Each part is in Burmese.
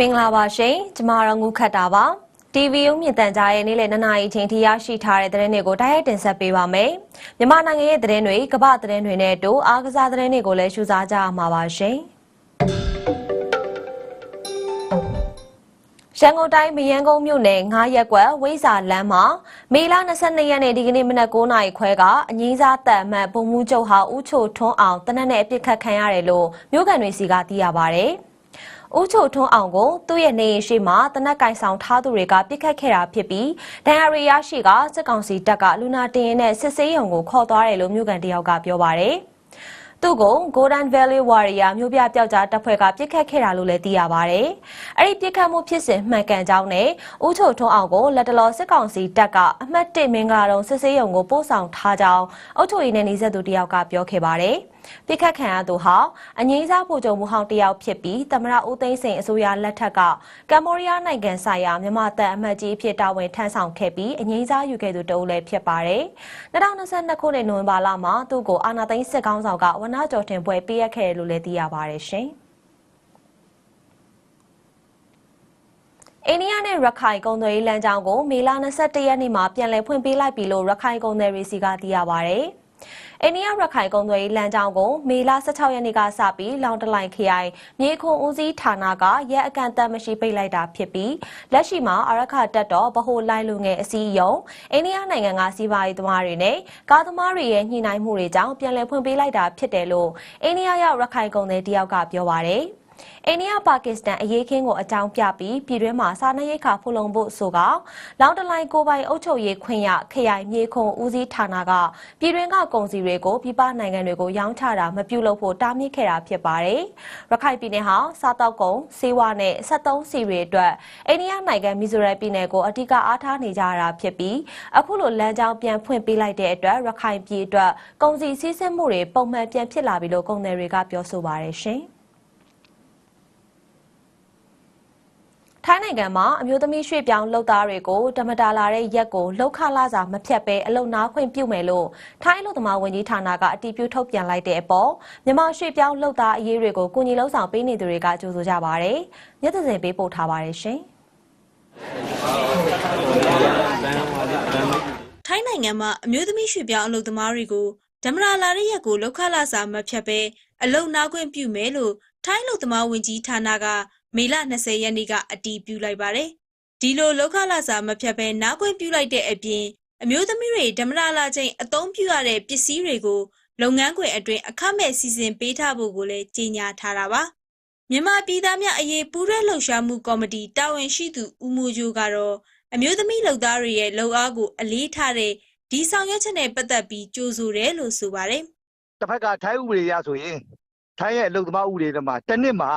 မင်္ဂလာပါရှင်ကျမတော့ငုခတ်တာပါ TV ရုံမြင့်တန်ကြားရဲ့နေ့လယ်2နာရီချိန်ထိရရှိထားတဲ့သတင်းတွေကိုတိုက်ရိုက်တင်ဆက်ပေးပါမယ်မြန်မာနိုင်ငံရဲ့သတင်းတွေကမ္ဘာသတင်းတွေနဲ့အတူအားကစားသတင်းတွေကိုလည်းရှုစားကြရမှာပါရှင်ရန်ကုန်တိုင်းမရန်ကုန်မြို့နယ်9ရက်ကွက်ဝိဇာလမ်းမှာမေလ22ရက်နေ့ဒီကနေ့မနက်9:00နာရီခွဲကအငိမ့်စားတန်အမှတ်ဘုံမှုချုပ်ဟာဦးချိုထွန်းအောင်တနက်နဲ့အပြစ်ခတ်ခံရတယ်လို့မြို့ကန်တွေစီကသိရပါဗျ။ ဦးချိုထွန်းအောင်ကိုသူ့ရဲ့နေအိမ်ရှိမှတနက်ကင်ဆောင်ထားသူတွေကပြစ်ခတ်ခဲ့တာဖြစ်ပြီးဒဏ်ရာရီရရှိကစစ်ကောင်စီတပ်ကလူနာတင်ရင်နဲ့စစ်ဆေးရုံကိုခေါ်သွားတယ်လို့မြို့ကန်တယောက်ကပြောပါတယ်။သူ့ကို Golden Valley Warrior မြို့ပြပျောက်ကြားတပ်ဖွဲ့ကပြစ်ခတ်ခဲ့တာလို့လည်းသိရပါတယ်။အဲ့ဒီပြစ်ခတ်မှုဖြစ်စဉ်မှန်ကန်ကြောင်းနဲ့ဦးချိုထွန်းအောင်ကိုလက်တလောစစ်ကောင်စီတပ်ကအမှတ်1မင်္ဂလာတုံစစ်ဆေးရုံကိုပို့ဆောင်ထားကြောင်းအုပ်ချုပ်ရေးနဲ့နှိစက်သူတယောက်ကပြောခဲ့ပါတယ်။ ပြစ်ခတ်ခံရသူဟာအငိမ့်စားဖို့ကြုံမှုဟောင်းတယောက်ဖြစ်ပြီးသမရဦးသိန်းစိန်အစိုးရလက်ထက်ကကမ္ဘောဒီးယားနိုင်ငံဆိုင်ရာမြန်မာတပ်အမတ်ကြီးအဖြစ်တာဝန်ထမ်းဆောင်ခဲ့ပြီးအငိမ့်စားယူခဲ့သူတဦးလည်းဖြစ်ပါတယ်။2022ခုနှစ်နိုဝင်ဘာလမှာသူ့ကိုအာနာသိန်းစစ်ကောင်းဆောင်ကဝနကျော်တင်ပွဲပေးအပ်ခဲ့တယ်လို့လည်းသိရပါတယ်ရှင်။အိန္ဒိယနဲ့ရခိုင်ကုန်သွယ်ရေးလမ်းကြောင်းကိုမေလ22ရက်နေ့မှာပြန်လည်ဖွင့်ပေးလိုက်ပြီလို့ရခိုင်ကုန်သည်တွေစီကသိရပါဗျ။ အိန္ဒိယရခိုင်ကုန်သွယ်ရေးလမ်းကြောင်းကိုမေလ16ရက်နေ့ကစပြီးလောင်တလိုင်ခရိုင်မြေခွန်ဦးစီးဌာနကရက်အကန့်အသတ်မရှိပိတ်လိုက်တာဖြစ်ပြီးလက်ရှိမှာအရခတက်တော်ဗဟိုလိုင်းလူငယ်အစည်းအရုံးအိန္ဒိယနိုင်ငံကစီးပွားရေးသမားတွေနဲ့ကားသမားတွေရဲ့ညှိနှိုင်းမှုတွေကြောင့်ပြန်လည်ဖွင့်ပေးလိုက်တာဖြစ်တယ်လို့အိန္ဒိယရောက်ရခိုင်ကုန်သည်တယောက်ကပြောပါတယ်။ အိန္ဒိယပါကစ္စတန်အရေးခင်းကိုအကြောင်းပြပြီးပြည်တွင်းမှာစာနယ်ရိတ်ခါဖူလုံဖို့ဆိုကလောင်တလိုင်ကိုပိုင်အုပ်ချုပ်ရေးခွင့်ရခရိုင်မြေခွန်ဦးစီးဌာနကပြည်တွင်းကကုန်စည်တွေကိုပြည်ပနိုင်ငံတွေကိုရောင်းချတာမပြုလုပ်ဖို့တားမြစ်ခဲ့တာဖြစ်ပါတယ်။ရခိုင်ပြည်နယ်ဟာစားတောက်ကုန်စေဝါနဲ့73စီတွေအတွက်အိန္ဒိယနိုင်ငံမီဇိုရမ်ပြည်နယ်ကိုအဓိကအားထားနေကြတာဖြစ်ပြီးအခုလိုလမ်းကြောင်းပြန်ဖွင့်ပေးလိုက်တဲ့အတွက်ရခိုင်ပြည်အတွက်ကုန်စည်စည်းစိမ်မှုတွေပုံမှန်ပြန်ဖြစ်လာပြီလို့ကုန်သည်တွေကပြောဆိုပါတယ်ရှင်။ ထိုင်းနိုင်ငံမှာအမျိုးသမီးရွှေ့ပြောင်းလုပ်သားတွေကိုဓမ္မတာလာတဲ့ရက်ကိုလောက်ခလာစာမဖြတ်ဘဲအလုံနာခွင့်ပြုမယ်လို့ထိုင်းလူသမားဝန်ကြီးဌာနကအတည်ပြုထုတ်ပြန်လိုက်တဲ့အပေါ်မြန်မာရွှေ့ပြောင်းလုပ်သားအရေးတွေကိုကုညီလုံးဆောင်ပေးနေသူတွေကကြိုဆိုကြပါတယ်။ညသစဉ်ပေးပို့ထားပါတယ်ရှင်။ထိုင်းနိုင်ငံမှာအမျိုးသမီးရွှေ့ပြောင်းအလုပ်သမားတွေကိုဓမ္မရာလာတဲ့ရက်ကိုလောက်ခလာစာမဖြတ်ဘဲအလုံနာခွင့်ပြုမယ်လို့ထိုင်းအလုပ်သမားဝန်ကြီးဌာနက မေလ20ရက်နေ့ကအတည်ပြုလိုက်ပါတယ်။ဒီလိုလောက်ခလာစာမဖြတ်ဘဲနားခွင့်ပြုလိုက်တဲ့အပြင်အမျိုးသမီးတွေဓမ္မရာလာချိန်အသုံးပြုရတဲ့ပစ္စည်းတွေကိုလုပ်ငန်းခွင်အတွင်းအခမဲ့စီစဉ်ပေးထားဖို့ကိုလည်းကြေညာထားတာပါ။မြန်မာပြည်သားများအရေးပူးရဲလှုပ်ရှားမှုကော်မတီတာဝန်ရှိသူဦးမိုးကျိုးကတော့အမျိုးသမီးလုပ်သားတွေရဲ့လုပ်အားကိုအလေးထားတဲ့ဒီဆောင်ရွက်ချက်နဲ့ပတ်သက်ပြီးကြိုးဆိုတယ်လို့ဆိုပါတယ်တစ်ဖက်ကထိုင်းဥပဒေရဆိုရင်ထိုင်းရဲ့အလုပ်သမားဥပဒေတွေမှာတစ်နှစ်မှာ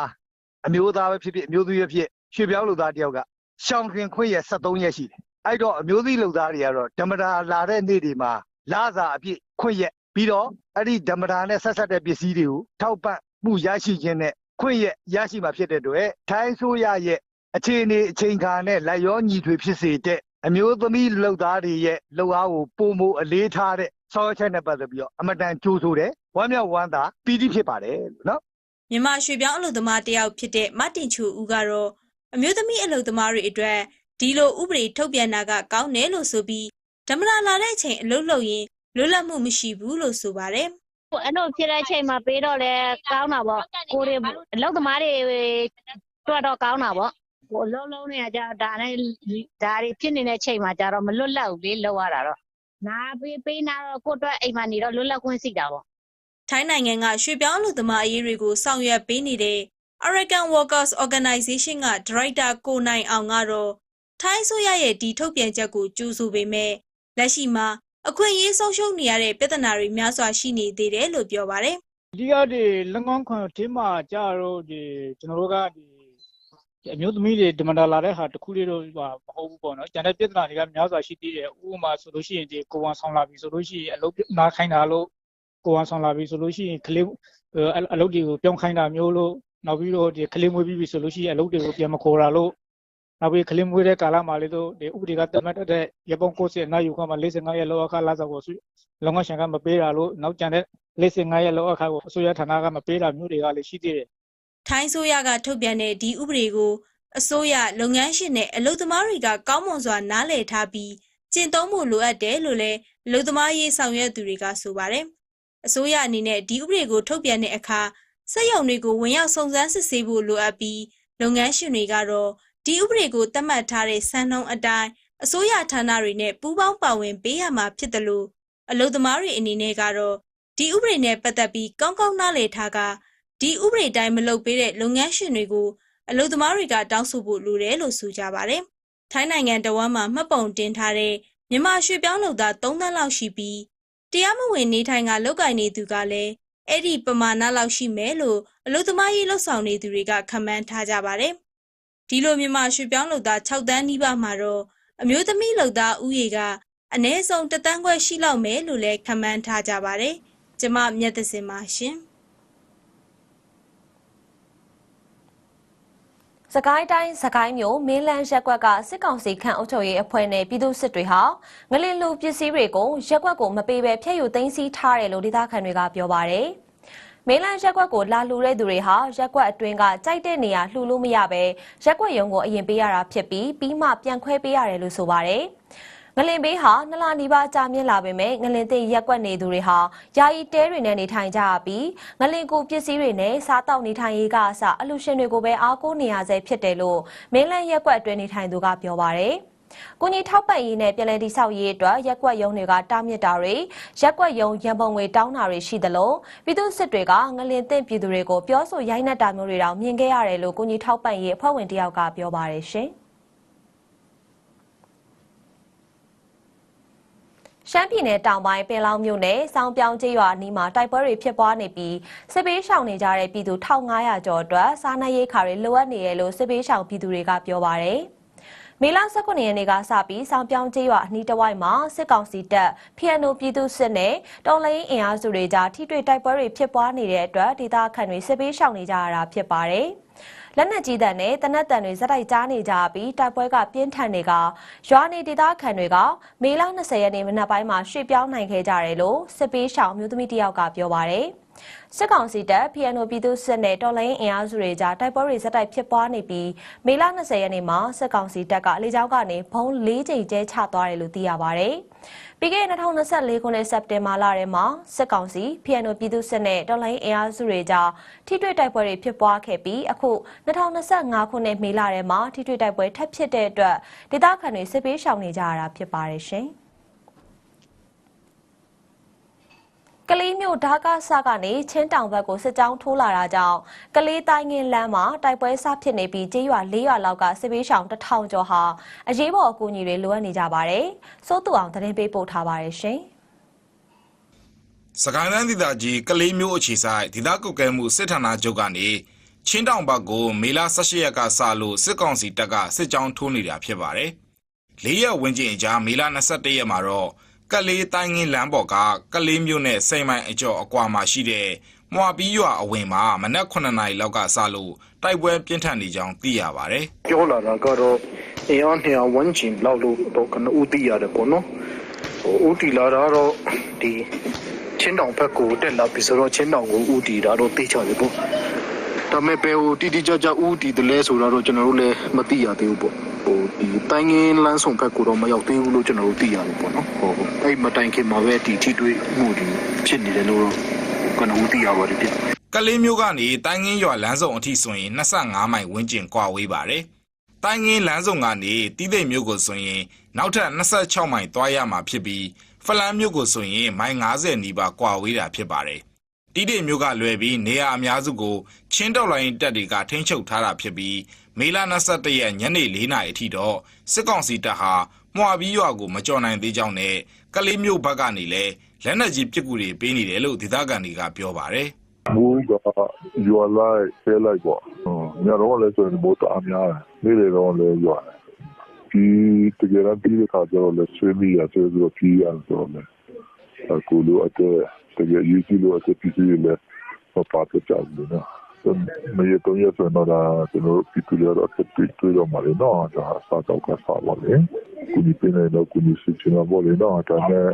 အမျိုးသားပဲဖြစ်ဖြစ်အမျိုးသမီးပဲဖြစ်ရွှေပြောင်းလုပ်သားတယောက်ကရှောင်ခင်ခွင့်ရ73ရက်ရှိတယ်အဲ့တော့အမျိုးသမီးလုပ်သားတွေကတော့ဓမ္မတာလာတဲ့နေ့တွေမှာလာစာအပြည့်ခွင့်ရပြီးတော့အဲ့ဒီဓမ္မတာနဲ့ဆက်ဆက်တဲ့ပစ္စည်းတွေကိုထောက်ပံ့မှုရရှိခြင်းနဲ့ခွင့်ရရရှိမှာဖြစ်တဲ့အတွက်ထိုင်းဆိုရရဲ့အခြေအနေအချိန်ခါနဲ့လိုက်ရောညီထွေဖြစ်စေတဲ့အမျိုးသမီးလုပ်သားတွေရဲ့လုပ်အားကိုပုံမအလေးထားတဲ့ဆောင်းချက်နဲ့ပတ်သက်ပြီးတော့အမတန်ကြိုးဆိုတယ်ဝမ်းမြောက်ဝမ်းသာပီတိဖြစ်ပါတယ်လို့နော်။ မြန်မာရွှေပြောင်းအလုပ်သမားတယောက်ဖြစ်တဲ့မတင်ချူဦးကတော့အမျိုးသမီးအလုပ်သမားတွေအတွက်ဒီလိုဥပဒေထုတ်ပြန်တာကကောင်းတယ်လို့ဆိုပြီးဓမ္မရာလာတဲ့အချိန်အလုပ်လုပ်ရင်လွတ်လပ်မှုမရှိဘူးလို့ဆိုပါတယ်ဟိုအဲ့လိုဖြစ်တဲ့အချိန်မှာပေးတော့လဲကောင်းတာပေါ့ကိုတွေအလောက်သမားတွေတွေ့တော့ကောင်းတာပေါ့ဟိုအလုံးလုံးတွေကကြာဒါနဲ့ဒါတွေဖြစ်နေတဲ့ချိန်မှာကြာတော့မလွတ်လပ်ဘူးလေလောက်ရတာတော့နာပေးပေးနာတော့ကိုယ့်အတွက်အိမ်မှာနေတော့လွတ်လပ်ခွင့်ရှိတာပေါ့ ထိုင်းနိုင်ငံကရွှေပြောင်းလူသမားအရေးတွေကိုဆောင်ရွက်ပေးနေတဲ့ American Workers Organization ကဒါရိုက်တာကိုနိုင်အောင်ကတော့ထိုင်းဆိုရရဲ့ဒီထုတ်ပြန်ချက်ကိုကြိုဆိုပေမဲ့လက်ရှိမှာအခွင့်အရေးဆုံးရှုံးနေရတဲ့ပြဿနာတွေများစွာရှိနေသေးတယ်လို့ပြောပါတယ်ဒီကဒီလငန်းခွန်တင်းမှာကြတော့ဒီကျွန်တော်တို့ကဒီဒီအမျိုးသမီးတွေဒီမန္တလာတဲ့ဟာတစ်ခုလေးတော့ဟာမဟုတ်ဘူးပေါ့နော်ကျန်တဲ့ပြဿနာတွေကများစွာရှိသေးတယ်ဥပမာဆိုလို့ရှိရင်ဒီကိုဝန်ဆောင်လာပြီဆိုလို့ရှိရင်အလုပ်နားခိုင်းတာလို့ ကိုဝန်ဆောင်လာပြီဆိုလို့ရှိရင်ကလေးအလုပ်တွေကိုပြောင်းခိုင်းတာမျိုးလို့နောက်ပြီးတော့ဒီကလေးမွေးပြီးပြီဆိုလို့ရှိရင်အလုပ်တွေကိုပြန်မခေါ်တာလို့နောက်ပြီးကလေးမွေးတဲ့ကာလမှာလေးတော့ဒီဥပဒေကတတ်မှတ်တဲ့ရပုံကိုစစ်နာယူခါမှာ45ရက်လောက်အခါလာစားကိုလုံငန်းရှင်ကမပေးတာလို့နောက်ကျန်တဲ့45ရက်လောက်အခါကိုအစိုးရဌာနကမပေးတာမျိုးတွေကလည်းရှိသေးတယ်။ထိုင်းဆိုရကထုတ်ပြန်တဲ့ဒီဥပဒေကိုအစိုးရလုပ်ငန်းရှင်နဲ့အလုပ်သမားတွေကကောင်းမွန်စွာနားလည်ထားပြီးကျင့်သုံးဖို့လိုအပ်တယ်လို့လည်းအလုပ်သမားရေးဆောင်ရွက်သူတွေကဆိုပါတယ်။ အစိုးရအနေနဲ့ဒီဥပဒေကိုထုတ်ပြန်တဲ့အခါစက်ရုံတွေကိုဝင်ရောက်စုံစမ်းစစ်ဆေးဖို့လိုအပ်ပြီးလုပ်ငန်းရှင်တွေကတော့ဒီဥပဒေကိုသတ်မှတ်ထားတဲ့စံနှုန်းအတိုင်းအစိုးရဌာနတွေနဲ့ပူးပေါင်းပါဝင်ပေးရမှာဖြစ်တယ်လို့အလုပ်သမားတွေအနေနဲ့ကတော့ဒီဥပဒေနဲ့ပတ်သက်ပြီးကောင်းကောင်းနားလည်ထားကဒီဥပဒေတိုင်းမလုပ်ပေးတဲ့လုပ်ငန်းရှင်တွေကိုအလုပ်သမားတွေကတောင်းဆိုဖို့လိုတယ်လို့ဆိုကြပါတယ်။ထိုင်းနိုင်ငံတဝမ်းမှာမှတ်ပုံတင်ထားတဲ့မြန်မာရွှေပြောင်းလုပ်သား3သန်းလောက်ရှိပြီး တရားမဝင်နေထိုင်ကလောက်ကင်နေသူကလည်းအဲ့ဒီပမာဏလောက်ရှိမယ်လို့အလုပ်သမားရေးလှုပ်ဆောင်နေသူတွေကခန့်မှန်းထားကြပါတယ်။ဒီလိုမြန်မာရွှေပြောင်းလုပ်သား6သန်းနီးပါးမှာတော့အမျိုးသမီးလုပ်သားဥယေကအနည်းဆုံး1တန်းခွဲရှိလောက်မယ်လို့လည်းခန့်မှန်းထားကြပါတယ်။ကျမမြတ်သစင်ပါရှင်။ စကိုင်းတိုင်းစကိုင်းမြို့မင်းလန်းရက်ကွက်ကစစ်ကောင်စီခန့်အုပ်ချုပ်ရေးအဖွဲ့နဲ့ပြည်သူစစ်တွေဟာငလင်လူပစ္စည်းတွေကိုရက်ကွက်ကိုမပေးဘဲဖျက်ယူသိမ်းဆည်းထားတယ်လို့ဒေသခံတွေကပြောပါတယ်။မင်းလန်းရက်ကွက်ကိုလာလှူတဲ့သူတွေဟာရက်ကွက်အတွင်းကကြိုက်တဲ့နေရာလှူလို့မရဘဲရက်ကွက်ရုံကိုအရင်ပေးရတာဖြစ်ပြီးပြီးမှပြန်ခွဲပေးရတယ်လို့ဆိုပါတယ်။ ငလင်ဘေးဟာနလာနီးပါးကြာမြင့်လာပေမဲ့ငလင်သိရက်ကွက်နေသူတွေဟာယာယီတဲတွေနဲ့နေထိုင်ကြရပြီးငလင်ကိုပစ္စည်းတွေနဲ့စားတောက်နေထိုင်ရေးကအစအလူရှင်တွေကိုပဲအားကိုးနေရဆဲဖြစ်တယ်လို့မင်းလန်းရက်ကွက်အတွင်းနေထိုင်သူကပြောပါတယ်။ကိုကြီးထောက်ပံ့ရေးနဲ့ပြည်내တိဆောက်ရေးအတွက်ရက်ကွက်ရုံတွေကတားမြစ်တာတွေရက်ကွက်ရုံရန်ပုံငွေတောင်းတာတွေရှိသလိုပြည်သူစစ်တွေကငလင်သင့်ပြည်သူတွေကိုပြောဆိုရိုက်နှက်တာမျိုးတွေတောင်မြင်ခဲ့ရတယ်လို့ကိုကြီးထောက်ပံ့ရေးအဖွဲ့ဝင်တယောက်ကပြောပါတယ်ရှင်။ ရှမ်းပြည်နယ်တောင်ပိုင်းပင်လောင်းမြို့နယ်စောင်းပြောင်းကျေးရွာအနီးမှာတိုက်ပွဲတွေဖြစ်ပွားနေပြီးစစ်ပေးရှောင်နေကြတဲ့ပြည်သူ1500ကျော်အတွက်စားနပ်ရိက္ခာတွေလိုအပ်နေတယ်လို့စစ်ပေးရှောင်ပြည်သူတွေကပြောပါတယ်။မေလ19ရက်နေ့ကစပြီးစောင်းပြောင်းကျေးရွာအနီးတစ်ဝိုက်မှာစစ်ကောင်စီတပ် PNO ပြည်သူစစ်နဲ့တော်လိုင်းအင်အားစုတွေကြားထိတွေ့တိုက်ပွဲတွေဖြစ်ပွားနေတဲ့အတွက်ဒေသခံတွေစစ်ပေးရှောင်နေကြရတာဖြစ်ပါတယ်။ လက်နက်ကြီးတန်နဲ့တနက်တန်တွေဇက်တိုက်ကြားနေကြပြီးတိုက်ပွဲကပြင်းထန်တွေကရွာနေဒေသခံတွေကမေလ20ရက်နေ့မနက်ပိုင်းမှာရွှေ့ပြောင်းနိုင်ခဲ့ကြတယ်လို့စစ်ပေးရှောင်မျိုးသမီးတယောက်ကပြောပါတယ်။စစ်ကောင်စီတပ် PNO ပြည်သူစစ်နဲ့တော်လိုင်းအင်အားစုတွေကြားတိုက်ပွဲတွေဇက်တိုက်ဖြစ်ပွားနေပြီးမေလ20ရက်နေ့မှာစစ်ကောင်စီတပ်ကလေကြောင်းကနေဘုံ၄ချိန်ကျဲချသွားတယ်လို့သိရပါတယ်။ ပြီးခဲ့တဲ့2024ခုနှစ်စက်တင်ဘာလထဲမှာစစ်ကောင်စီ PNO ပြည်သူစစ်နဲ့တော်လိုင်းအင်အားစုတွေကြားထိတွေ့တိုက်ပွဲတွေဖြစ်ပွားခဲ့ပြီးအခု2025ခုနှစ်မေလထဲမှာထိတွေ့တိုက်ပွဲထပ်ဖြစ်တဲ့အတွက်ဒေသခံတွေစစ်ပေးရှောင်နေကြရတာဖြစ်ပါတယ်ရှင်။ ကလေးမျိုးဓာကဆကနေချင်းတောင်ဘက်ကိုစစ်ကြောင်းထိုးလာတာကြောင့်ကလေးတိုင်းငင်းလမ်းမှာတိုက်ပွဲဆဖြစ်နေပြီးကျေးရွာ၄ရွာလောက်ကစစ်ပေးရှောင်တစ်ထောင်ကျော်ဟာအရေးပေါ်အကူအညီတွေလိုအပ်နေကြပါတယ်။စိုးသူအောင်သတင်းပေးပို့ထားပါတယ်ရှင်။စကိုင်းတိုင်းဒေသကြီးကလေးမျိုးအခြေဆိုင်ဒေသကုတ်ကဲမှုစစ်ဌာနချုပ်ကနေချင်းတောင်ဘက်ကိုမေလ18ရက်ကစလို့စစ်ကောင်စီတပ်ကစစ်ကြောင်းထိုးနေတာဖြစ်ပါတယ်။၄ရက်ဝန်းကျင်အကြာမေလ21ရက်မှာတော့ ကလေးတိုင်းငင်းလမ်းပေါ်ကကလေးမျိုးနဲ့စိန်မိုင်အကျော်အကွာမှာရှိတဲ့မွာပီးရွာအဝင်မှာမနက်9နာရီလောက်ကစလို့တိုက်ပွဲပြင်းထန်နေကြောင်းသိရပါတယ်။ပြောလာတာကတော့အင်အား200ဝန်းကျင်လောက်လို့တော့ကနဦးသိရတယ်ပေါ့နော်ဟိုဦးတီလာတာကတော့ဒီချင်းတောင်ဘက်ကိုတက်လာပြီဆိုတော့ချင်းတောင်ကိုဦးတီတာတော့သိချတယ်ပေါ့ ဒါပေမဲ့ဘယ်ဟိုတီတီကြကြဦးတီတယ်လဲဆိုတာတော့ကျွန်တော်တို့လည်းမသိရသေးဘူးပေါ့ဟိုဒီတိုင်းငင်းလမ်းဆောင်ဘက်ကိုတော့မရောက်သေးဘူးလို့ကျွန်တော်တို့သိရတယ်ပေါ့နော်ဟိုအဲ့မတိုင်ခင်မှာပဲဒီထိတွေ့မှုဒီဖြစ်နေတယ်လို့တော့ကနဦးသိရပါတယ်ဗျကလေးမျိုးကနေတိုင်းငင်းရွာလမ်းစုံအထိဆိုရင်25မိုင်ဝန်းကျင်ကွာဝေးပါတယ်။တတိုင်းငင်းလမ်းစုံကနေတီးသိမ်မြို့ကိုဆိုရင်နောက်ထပ်26မိုင်သွားရမှာဖြစ်ပြီးဖလန်းမြို့ကိုဆိုရင်မိုင်90နီးပါးကွာဝေးတာဖြစ်ပါတယ်။ တီးသိမ်မြို့ကလွယ်ပြီးနေရာအများစုကိုချင်းတော်လိုင်းတပ်တွေကထိန်းချုပ်ထားတာဖြစ်ပြီးမေလ21ရက်ညနေ4နာရီအထိတော့စစ်ကောင်စီတပ်ဟာမွာပြီးရွာကိုမကြော်နိုင်သေးကြောင်းနဲ့ကလေးမြို့ဘက်ကနေလည်းလက်နက်ကြီးပစ်ကူတွေပေးနေတယ်လို့ဒေသခံတွေကပြောပါတယ်။မိုးကရွာလိုက်ဆဲလိုက်ပေါ့။ညတော့လည်းဆိုရင်မိုးတအားများတယ်။နေ့လေတော့လည်းရွာတယ်။ဒီတကယ်တော့ဒီခါကျတော့လည်းဆွေးမိရဆွေးပြီးတော့ကြီးရဆိုတော့လည်းအခုလိုအတဲ့ တကယ်ယူကြည့်လို့အတဲ့ပြည်စီလည်းမပါတော့ကြဘူးနော်။မရတော့ရဆိုတော့ဒါကျွန်တော်ပြည်သူတွေတော့ဆက်ပြီးတွေ့တော့မှလည်းတော့ဒါစားတော့ကစားပါလေ။ကုနီပင်းနေတော့ကုနီစစ်ချင်ပါလေတော့ဒါနဲ့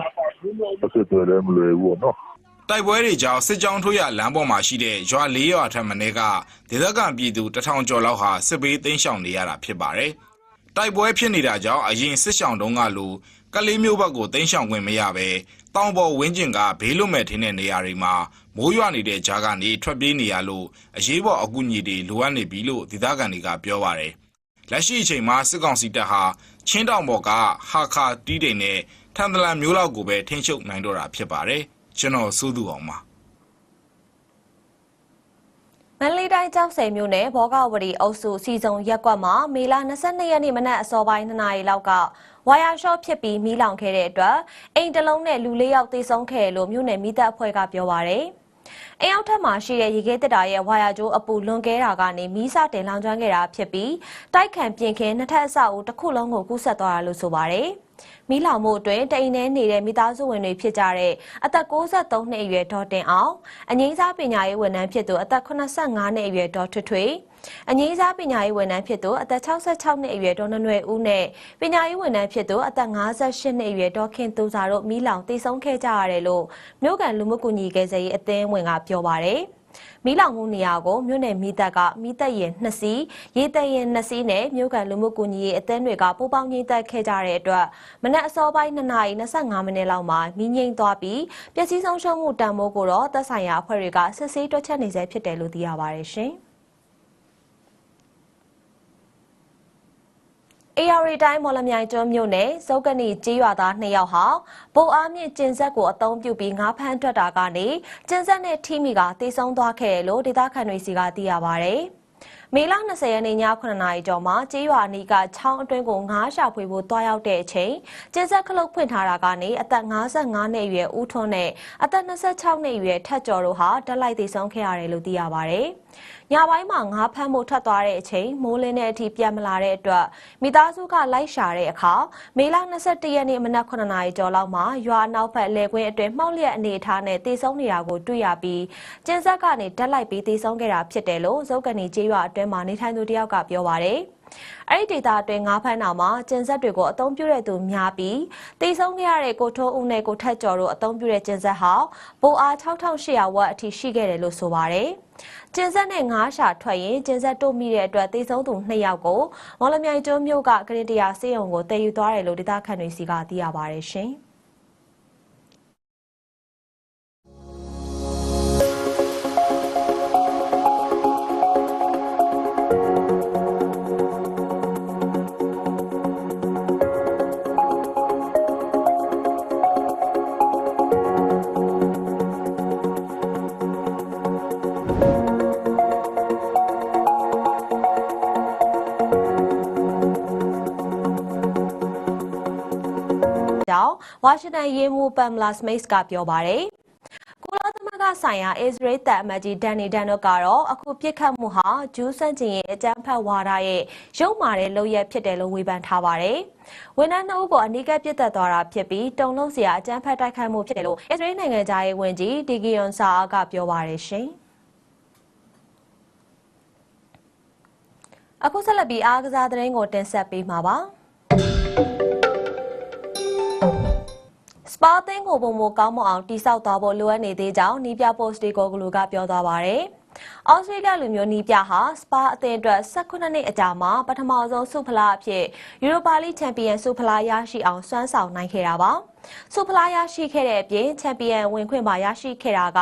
အဆက်တွေလည်းမလွယ်ဘူးနော်။တိုက်ပွဲတွေကြောင့်စစ်ကြောင်းထိုးရလမ်းပေါ်မှာရှိတဲ့ရွာ၄ရွာထက်မနည်းကဒေသခံပြည်သူတထောင်ကျော်လောက်ဟာစစ်ဘေးသိမ်းရှောင်နေရတာဖြစ်ပါတယ်။ တိုက်ပွဲဖြစ်နေတာကြောင့်အရင်စစ်ရှောင်တုန်းကလိုကလေးမျိုးဘက်ကိုသိမ်းရှောင်ခွင့်မရဘဲတောင်ပေါ်ဝင်းကျင်ကဘေးလွတ်မဲ့ထင်းတဲ့နေရာတွေမှာမိုးရွာနေတဲ့ကြားကနေထွက်ပြေးနေရလို့အရေးပေါ်အကူအညီတွေလိုအပ်နေပြီလို့ဒေသခံတွေကပြောပါတယ်။လက်ရှိအချိန်မှာစစ်ကောင်စီတပ်ဟာချင်းတောင်ပေါ်ကဟာခါတီးတိန်နဲ့ထန်တလန်မျိုးလောက်ကိုပဲထိန်းချုပ်နိုင်တော့တာဖြစ်ပါတယ်။ကျွန်တော်စိုးသူအောင်ပါ မန္တလေးတိုင်းကျောက်ဆည်မြို့နယ်ဘောဂဝတီအုပ်စုစီစုံရက်ကွက်မှာမေလ22ရက်နေ့မနက်အစောပိုင်း2နာရီလောက်ကဝါယာရှော့ဖြစ်ပြီးမီးလောင်ခဲ့တဲ့အတွက်အိမ်တစ်လုံးနဲ့လူလေးယောက်သေဆုံးခဲ့တယ်လို့မြို့နယ်မိသက်အဖွဲ့ကပြောပါရယ်။အိမ်အောက်ထပ်မှာရှိတဲ့ရေခဲတက်တာရဲ့ဝါယာကျိုးအပူလွန်ကဲတာကနေမီးစတင်လောင်ကျွမ်းခဲ့တာဖြစ်ပြီးတိုက်ခန်ပြင်ခင်းနှစ်ထပ်အဆောက်အဦတစ်ခုလုံးကိုကူးဆက်သွားတာလို့ဆိုပါရယ်။ မီးလောင်မှုအတွင်းတိမ်ထဲနေတဲ့မိသားစုဝင်တွေဖြစ်ကြတဲ့အသက်63နှစ်အရွယ်ဒေါ်တင်အောင်အငိမ့်စားပညာရေးဝန်ထမ်းဖြစ်သူအသက်85နှစ်အရွယ်ဒေါ်ထွတ်ထွေအငိမ့်စားပညာရေးဝန်ထမ်းဖြစ်သူအသက်66နှစ်အရွယ်ဒေါ်နွယ်နွယ်ဦးနဲ့ပညာရေးဝန်ထမ်းဖြစ်သူအသက်58နှစ်အရွယ်ဒေါ်ခင်သူစာတို့မီးလောင်တိတ်ဆုံးခဲ့ကြရတယ်လို့မြို့ကန်လူမှုကူညီရေးကယ်ဆယ်ရေးအသင်းဝင်ကပြောပါတယ် မီးလောင်မှုနေရာကိုမြို့နယ်မီးတပ်ကမီးတပ်ရင်2စီးရေတပ်ရင်2စီးနဲ့မြို့ကန်လူမှုကူညီရေးအသင်းတွေကပူးပေါင်းညှိတက်ခဲ့ကြတဲ့အတွက်မနက်အစောပိုင်း2နာရီ25မိနစ်လောက်မှာမီးငိမ့်သွားပြီးပျက်စီးဆုံးရှုံးမှုတန်ဖိုးကိုတော့သက်ဆိုင်ရာအဖွဲ့တွေကစစ်ဆေးတွက်ချက်နေဆဲဖြစ်တယ်လို့သိရပါတယ်ရှင်။ AR တိုင်းမော်လမြိုင်ကျွန်းမြို့နယ်စုပ်ကနီကြေးရွာသား2ယောက်ဟာဗိုလ်အားမြင့်ကျင်းဆက်ကိုအသုံးပြုပြီးငါးဖမ်းထွက်တာကနေကျင်းဆက်နဲ့ထိမိကတေဆုံးသွားခဲ့တယ်လို့ဒေသခံတွေစီကသိရပါဗျ။မေလ20ရက်နေ့ည9နာရီကျော်မှာကြေးရွာအနီးကချောင်းအတွင်းကိုငါးရှာဖွေဖို့တွားရောက်တဲ့အချိန်ကျင်းဆက်ခလုတ်ဖွင့်ထားတာကနေအသက်55နှစ်အရွယ်ဦးထွန်းနဲ့အသက်26နှစ်အရွယ်ထက်ကျော်တို့ဟာတက်လိုက်တေဆုံးခဲ့ရတယ်လို့သိရပါဗျ။ ညပိုင်းမှာငါးဖမ်းဖို့ထွက်သွားတဲ့အချိန်မိုးလင်းတဲ့အထိပြန်မလာတဲ့အတွက်မိသားစုကလိုက်ရှာတဲ့အခါမေလ22ရက်နေ့မနက်9နာရီကျော်လောက်မှာရွာနောက်ဘက်လယ်ကွင်းအတွင်းမှောက်လျက်အနေအထားနဲ့တေဆုံးနေတာကိုတွေ့ရပြီးကျင်းဆက်ကနေတက်လိုက်ပြီးတေဆုံးခဲ့တာဖြစ်တယ်လို့ဇုတ်ကနေကျေးရွာအတွင်းမှာနေထိုင်သူတယောက်ကပြောပါတယ်။ အဲ့ဒီဒေတာအတွင်းငါးဖမ်းတာမှာကျင်းဆက်တွေကိုအသုံးပြုတဲ့သူများပြီးတေဆုံးခဲ့ရတဲ့ကိုထိုးဦးနဲ့ကိုထက်ကျော်တို့အသုံးပြုတဲ့ကျင်းဆက်ဟာဘိုအား6800ဝက်အထိရှိခဲ့တယ်လို့ဆိုပါတယ်။ကျင်းဆက်နဲ့ငါးရှာထွက်ရင်ကျင်းဆက်တို့မိတဲ့အတွက်တေဆုံးသူ2ယောက်ကိုမော်လမြိုင်ကျွန်းမြို့ကကရင်တရာစေယုံကိုတည်ယူသွားတယ်လို့ဒေသခံတွေစီကသိရပါတယ်ရှင်။ ဝါရှင်တန်ရေးမှူးပမ်လာစမိတ်ကပြောပါတယ်ကုလသမဂ္ဂဆိုင်ရာအစ္စရေးတပ်အမတ်ကြီးဒန်နီဒန်တို့ကတော့အခုပြစ်ခတ်မှုဟာဂျူးဆန့်ကျင်ရေးအကြမ်းဖက်ဝါဒရဲ့ရုပ်မာတဲ့လုပ်ရက်ဖြစ်တယ်လို့ဝေဖန်ထားပါတယ်။ဝန်ထမ်းနှုတ်ကိုအနိကပြစ်သက်သွားတာဖြစ်ပြီးတုံလုံးစရာအကြမ်းဖက်တိုက်ခိုက်မှုဖြစ်တယ်လို့အစ္စရေးနိုင်ငံသားရေးဝန်ကြီးဒီဂီယွန်ဆာအာကပြောပါတယ်ရှင်။အခုဆက်လက်ပြီးအားကစားသတင်းကိုတင်ဆက်ပေးမှာပါ။ ပါသင်းကိုပုံမကောင်းမအောင်တိစောက်သွားဖို့လိုအပ်နေသေးကြောင်းနီးပြပို့စတီကိုဂလူကပြောသွားပါတယ်။အော်စတြေးလျလူမျိုးနီးပြဟာစပါအသင်းအတွက်18နှစ်အကြာမှာပထမဆုံးဆုဖလားအဖြစ်ယူရိုပါလိချန်ပီယံဆုဖလားရရှိအောင်စွမ်းဆောင်နိုင်ခဲ့တာပါ။ဆုဖလားရရှိခဲ့တဲ့အပြင်ချန်ပီယံဝင်ခွင့်ပါရရှိခဲ့တာက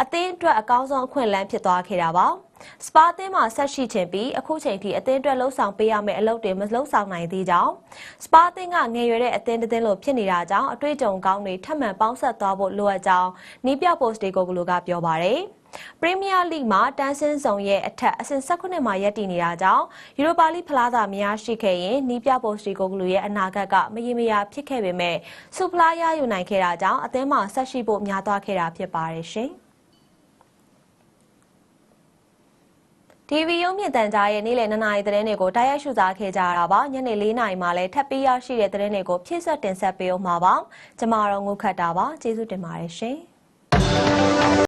အသင်းအတွက်အကောင်းဆုံးအခွင့်အလမ်းဖြစ်သွားခဲ့တာပါ။ စပါအသင်းမှာဆက်ရှိချင်ပြီးအခုချိန်ထိအသင်းအတွက်လှုပ်ဆောင်ပေးရမယ့်အလုပ်တွေမလှုပ်ဆောင်နိုင်သေးကြောင်းစပါအသင်းကငယ်ရွယ်တဲ့အသင်းတစ်သင်းလိုဖြစ်နေတာကြောင့်အတွေ့အကြုံကောင်းတွေထပ်မံပေါင်းဆက်သွားဖို့လိုအပ်ကြောင်းနီးပြပိုစတီကိုကလူကပြောပါတယ်ပရီးမီးယားလိမှာတန်းစင်းဆောင်ရဲ့အထက်အဆင့်16မှာရပ်တည်နေတာကြောင့်ယူရိုပါလိဖလားသာမရရှိခဲ့ရင်နီးပြပိုစတီကိုကလူရဲ့အနာဂတ်ကမရေမရာဖြစ်ခဲ့ပေမဲ့စူဖလားရယူနိုင်ခဲ့တာကြောင့်အသင်းမှာဆက်ရှိဖို့များသွားခဲ့တာဖြစ်ပါတယ်ရှင်။ TV ရုံးမြင့်တန်ကြားရဲ့နေ့လယ်2နာရီသတင်းတွေကိုတိုက်ရိုက်ရှုစားခဲ့ကြရတာပါညနေ4နာရီမှာလည်းထပ်ပြီးရရှိတဲ့သတင်းတွေကိုဖြည့်ဆွတ်တင်ဆက်ပေးအောင်မှာပါကျမတော့ငုခတ်တာပါကျေးဇူးတင်ပါတယ်ရှင်